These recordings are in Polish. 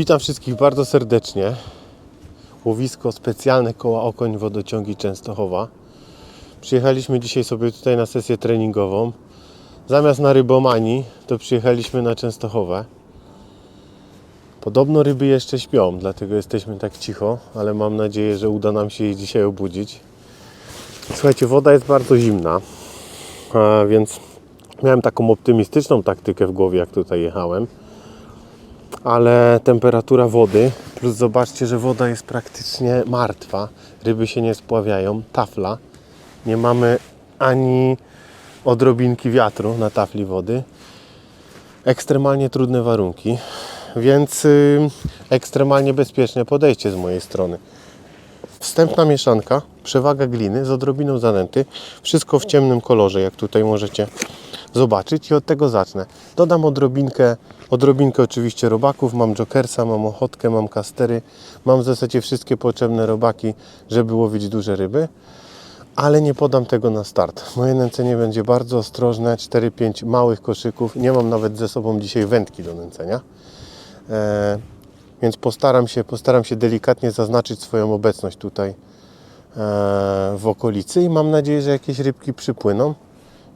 Witam wszystkich bardzo serdecznie. Łowisko specjalne koła Okoń Wodociągi Częstochowa. Przyjechaliśmy dzisiaj sobie tutaj na sesję treningową. Zamiast na rybomanii, to przyjechaliśmy na Częstochowę. Podobno ryby jeszcze śpią, dlatego jesteśmy tak cicho, ale mam nadzieję, że uda nam się je dzisiaj obudzić. Słuchajcie, woda jest bardzo zimna, więc miałem taką optymistyczną taktykę w głowie, jak tutaj jechałem ale temperatura wody, plus zobaczcie, że woda jest praktycznie martwa, ryby się nie spławiają, tafla, nie mamy ani odrobinki wiatru na tafli wody, ekstremalnie trudne warunki, więc y, ekstremalnie bezpieczne podejście z mojej strony. Wstępna mieszanka, przewaga gliny z odrobiną zanęty, wszystko w ciemnym kolorze, jak tutaj możecie zobaczyć i od tego zacznę. Dodam odrobinkę, odrobinkę oczywiście robaków, mam jokersa, mam ochotkę, mam kastery, mam w zasadzie wszystkie potrzebne robaki, żeby łowić duże ryby, ale nie podam tego na start. Moje nęcenie będzie bardzo ostrożne, 4-5 małych koszyków, nie mam nawet ze sobą dzisiaj wędki do nęcenia. E, więc postaram się, postaram się delikatnie zaznaczyć swoją obecność tutaj e, w okolicy i mam nadzieję, że jakieś rybki przypłyną.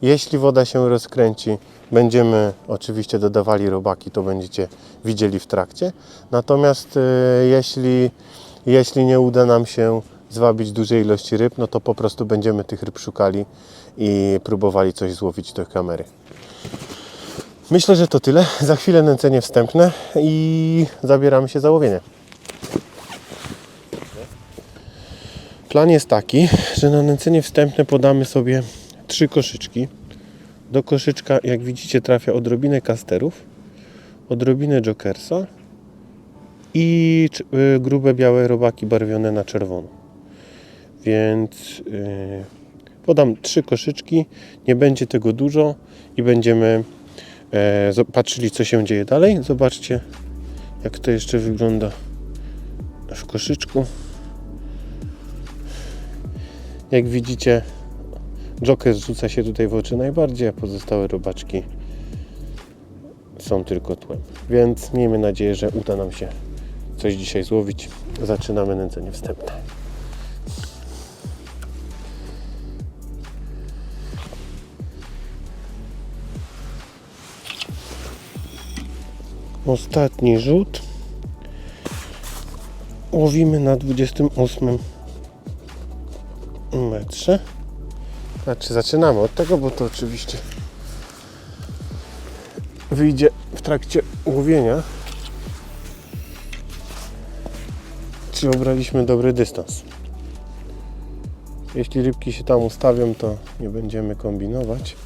Jeśli woda się rozkręci, będziemy oczywiście dodawali robaki, to będziecie widzieli w trakcie. Natomiast e, jeśli, jeśli nie uda nam się zwabić dużej ilości ryb, no to po prostu będziemy tych ryb szukali i próbowali coś złowić do kamery. Myślę, że to tyle. Za chwilę nęcenie wstępne i zabieramy się za łowienie. Plan jest taki, że na nęcenie wstępne podamy sobie trzy koszyczki. Do koszyczka, jak widzicie, trafia odrobinę kasterów, odrobinę jokersa i y, grube białe robaki barwione na czerwono. Więc y, podam trzy koszyczki, nie będzie tego dużo i będziemy zo- patrzyli, co się dzieje dalej. Zobaczcie, jak to jeszcze wygląda w koszyczku. Jak widzicie, Joker rzuca się tutaj w oczy najbardziej, a pozostałe robaczki są tylko tłem. Więc miejmy nadzieję, że uda nam się coś dzisiaj złowić. Zaczynamy nęcenie wstępne. Ostatni rzut. Łowimy na 28 metrze. Znaczy zaczynamy od tego, bo to oczywiście wyjdzie w trakcie łowienia. Czy obraliśmy dobry dystans. Jeśli rybki się tam ustawią, to nie będziemy kombinować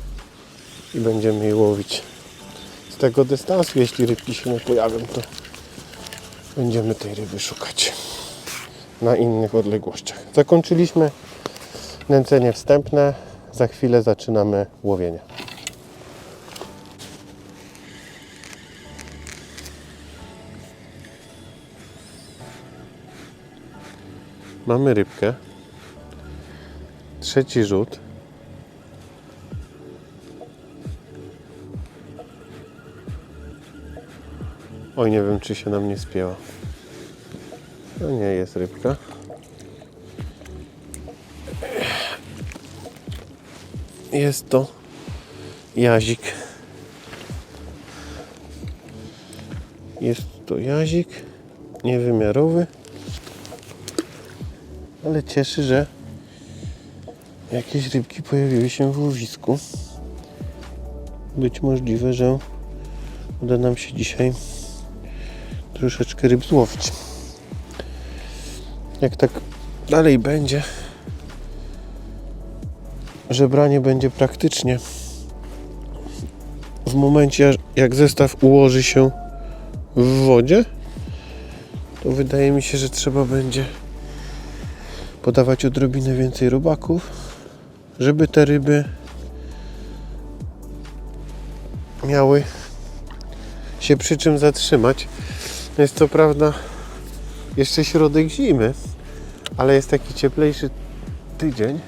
i będziemy je łowić z tego dystansu. Jeśli rybki się nie pojawią, to będziemy tej ryby szukać na innych odległościach. Zakończyliśmy nęcenie wstępne. Za chwilę zaczynamy łowienie. Mamy rybkę. Trzeci rzut. Oj, nie wiem, czy się nam nie spięła. To nie jest rybka. Jest to jazik. Jest to jazik niewymiarowy, ale cieszy, że jakieś rybki pojawiły się w łowisku. Być możliwe, że uda nam się dzisiaj troszeczkę ryb złowić. Jak tak dalej będzie, żebranie będzie praktycznie w momencie, jak zestaw ułoży się w wodzie, to wydaje mi się, że trzeba będzie podawać odrobinę więcej robaków, żeby te ryby miały się przy czym zatrzymać. Jest to prawda jeszcze środek zimy, ale jest taki cieplejszy tydzień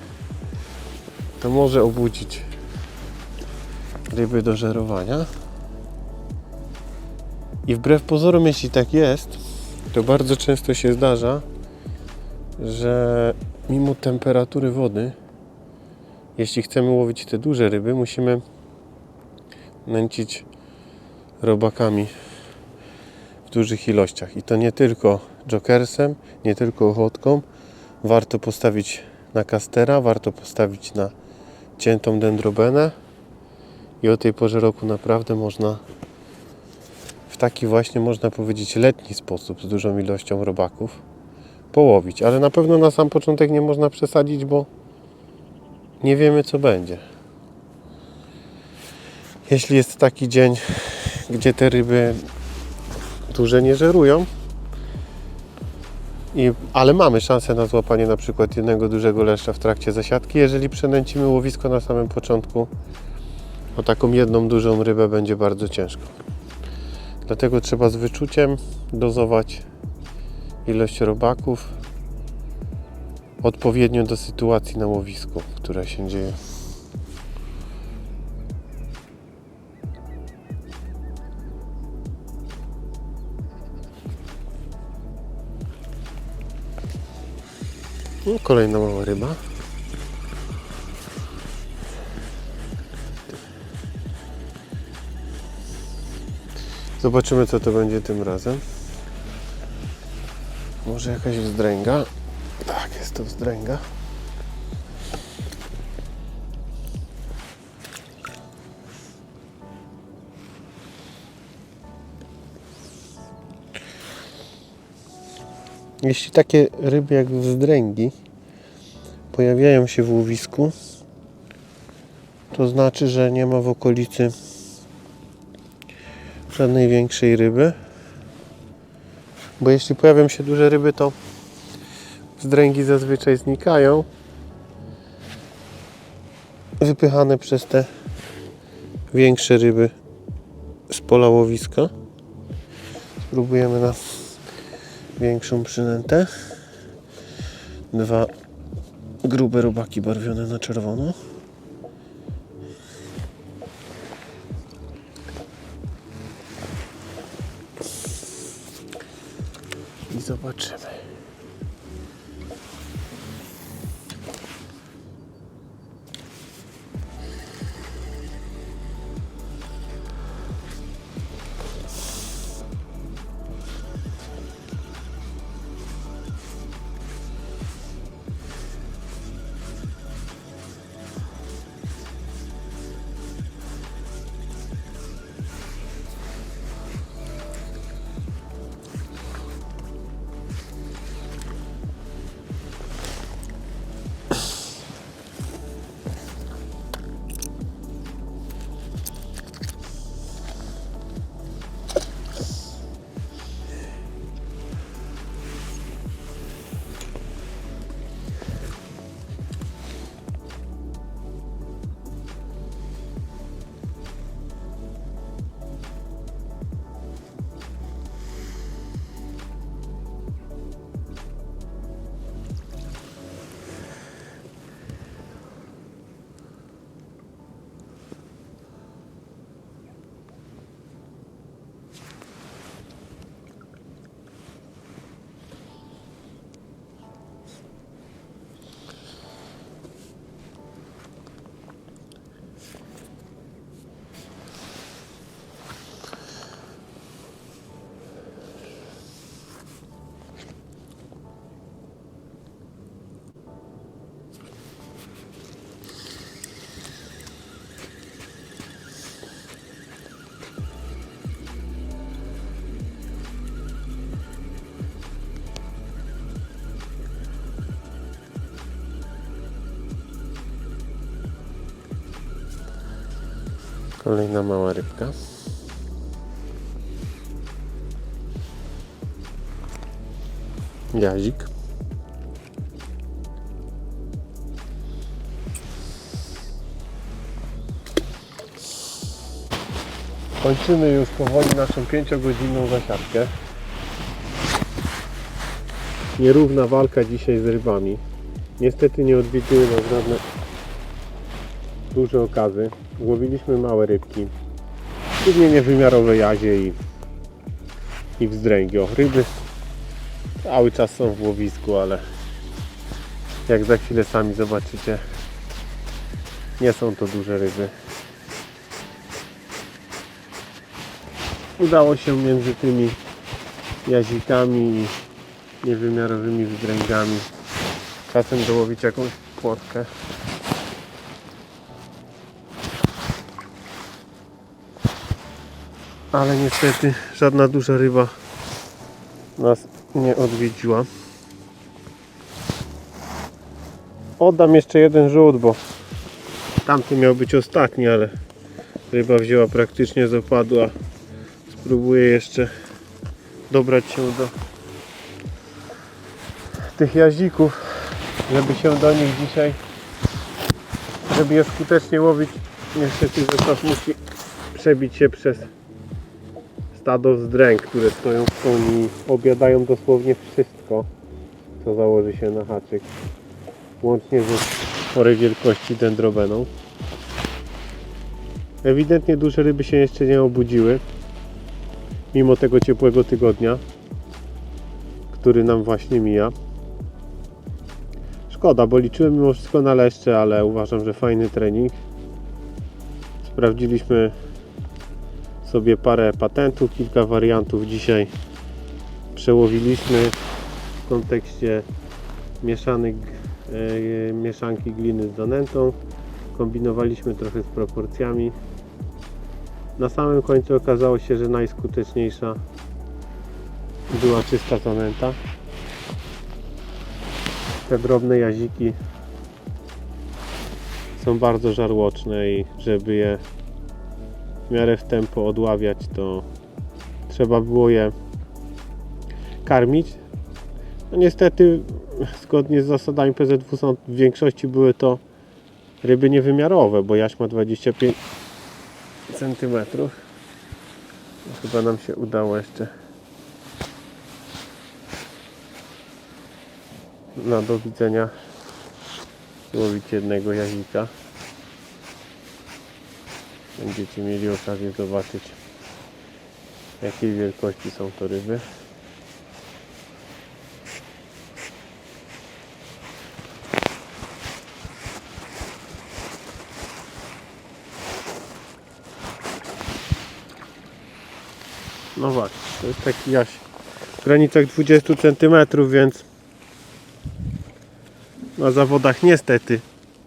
to może obudzić ryby do żerowania. I wbrew pozorom, jeśli tak jest, to bardzo często się zdarza, że mimo temperatury wody, jeśli chcemy łowić te duże ryby, musimy nęcić robakami w dużych ilościach. I to nie tylko jokersem, nie tylko ochotką. Warto postawić na kastera, warto postawić na ciętą dendrobenę i o tej porze roku naprawdę można w taki właśnie można powiedzieć letni sposób z dużą ilością robaków połowić, ale na pewno na sam początek nie można przesadzić, bo nie wiemy co będzie. Jeśli jest taki dzień, gdzie te ryby duże nie żerują, i, ale mamy szansę na złapanie na przykład jednego dużego leszcza w trakcie zasiadki, jeżeli przenęcimy łowisko na samym początku, o taką jedną dużą rybę będzie bardzo ciężko. Dlatego trzeba z wyczuciem dozować ilość robaków odpowiednio do sytuacji na łowisku, która się dzieje. No, kolejna mała ryba. Zobaczymy co to będzie tym razem. Może jakaś wzdręga. Tak, jest to wzdręga. Jeśli takie ryby jak wzdręgi pojawiają się w łowisku, to znaczy, że nie ma w okolicy żadnej większej ryby. Bo jeśli pojawią się duże ryby, to wzdręgi zazwyczaj znikają. Wypychane przez te większe ryby z pola łowiska. Spróbujemy na większą przynętę. Dwa grube robaki barwione na czerwono. I zobaczymy. Kolejna mała rybka. Jazik. Kończymy już powoli naszą 5-godzinną zasiadkę. Nierówna walka dzisiaj z rybami. Niestety nie odwiedziły nas żadne duże okazy. Łowiliśmy małe rybki. Głównie niewymiarowe jazie i, i wzdręgi. O, ryby cały czas są w łowisku, ale jak za chwilę sami zobaczycie, nie są to duże ryby. Udało się między tymi jazikami i niewymiarowymi wydręgami czasem dołowić jakąś płotkę. Ale niestety żadna duża ryba nas nie odwiedziła. Oddam jeszcze jeden rzut, bo tamty miał być ostatni, ale ryba wzięła praktycznie z opadu, a spróbuję jeszcze dobrać się do tych jazików, żeby się do nich dzisiaj, żeby je skutecznie łowić. Niestety zestaw musi przebić się przez stado wzdręg, które stoją w koni obiadają dosłownie wszystko, co założy się na haczyk. Łącznie ze sporej wielkości dendrobeną. Ewidentnie duże ryby się jeszcze nie obudziły, mimo tego ciepłego tygodnia, który nam właśnie mija. Szkoda, bo liczyłem mimo wszystko na leszcze, ale uważam, że fajny trening. Sprawdziliśmy sobie parę patentów, kilka wariantów dzisiaj przełowiliśmy w kontekście mieszanych, e, mieszanki gliny z zanętą. Kombinowaliśmy trochę z proporcjami. Na samym końcu okazało się, że najskuteczniejsza była czysta zanęta. Te drobne jaziki są bardzo żarłoczne i żeby je w miarę w tempo odławiać, to trzeba było je karmić. No niestety, zgodnie z zasadami PZW są w większości były to ryby niewymiarowe, bo jaś ma 25 cm. Chyba nam się udało jeszcze na do widzenia łowić jednego jazika. Będziecie mieli okazję zobaczyć jakiej wielkości są to ryby. No właśnie, to jest taki jaś w granicach 20 cm, więc na zawodach niestety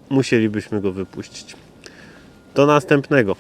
musielibyśmy go wypuścić. Do następnego.